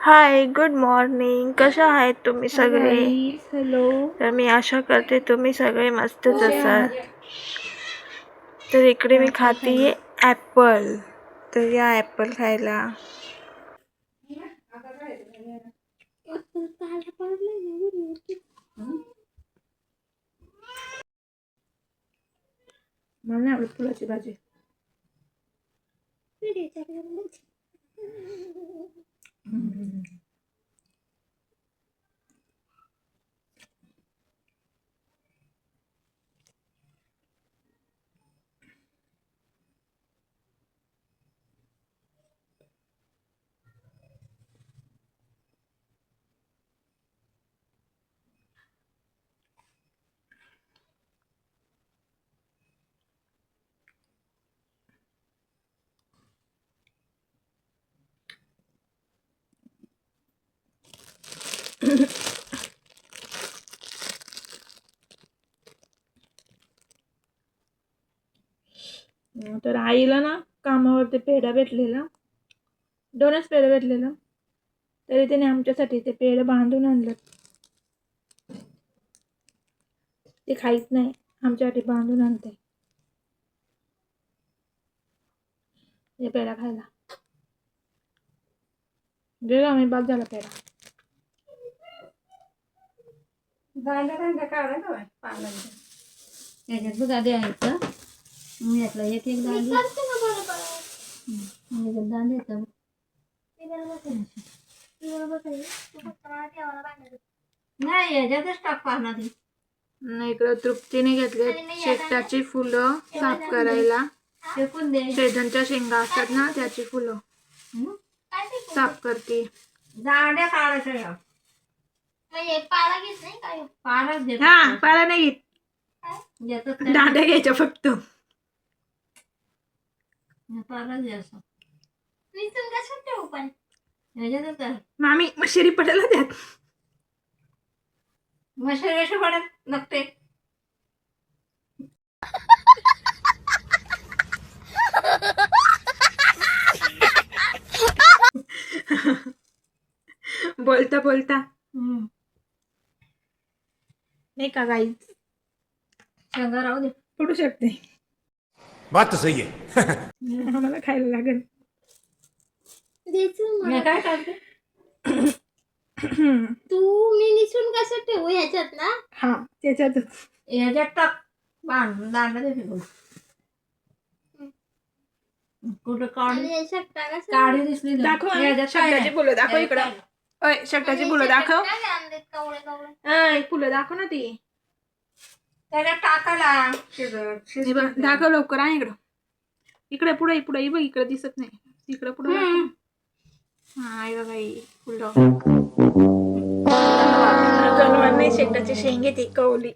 Hi good morning कशा आहेत तुम्ही सगळे? हॅलो तर मी आशा करते तुम्ही सगळे मस्तच असाल. तर इकडे मी खाते ॲपल तर या ॲपल खायला. मला नाही आवडत फुलाची भाजी. 嗯嗯嗯。तर आईला ना कामावरती पेढा भेटलेला. दोनच पेढा भेटलेला. तरी त्याने आमच्यासाठी ते पेढ बांधून आणलं. ते खाईत नाही. आमच्यासाठी बांधून आणते. हे पेढा खायला. गेलो आम्ही बाद झाला पेढा. बाय. याच्यात बघा द्यायचं. मग यातला एक एक दांडी. याच्यात दांडे येतं नाही याच्यातच टाक नाही इकडं तृप्तीने घेतले शेताची फुलं साफ करायला. शेजांच्या शेंगा असतात ना त्याची फुलं हम्म? साफ करते. दांड्या काढायच्या. पानाच देतो हा पाला नाही घेत. दांड्या घ्यायच्या फक्त. आहे मामी मशिरी पडायला द्यात मशाल कशी पडत नकटे. बोलता बोलता. हम्म. नाही का गाई शेंगा राहू दे. पडू शकते. बात तो सही है आम्हाला खायला लागेल. मी काय करते? तू मी निसून कसं ठेवू? ह्याच्यात ना? हा त्याच्यातच. याच्यात टाक. बांध. दांडा दे फेकून. कुठं काढी? आणि ह्याच्यात. काढी दिसली. दाखव आणि याच्यात काय नाही. दाखव याच्यात इकडं. अय शेकटाची आणि फुलं दाखव. अय फुलं दाखव ना ती. हे बघ, दाखव लवकर आहे इकडं. इकडे पुढे पुढे बघ इकडे दिसत नाही. इकडे पुढे हा बघा ही फुलं नाही शेंगे ती कवली.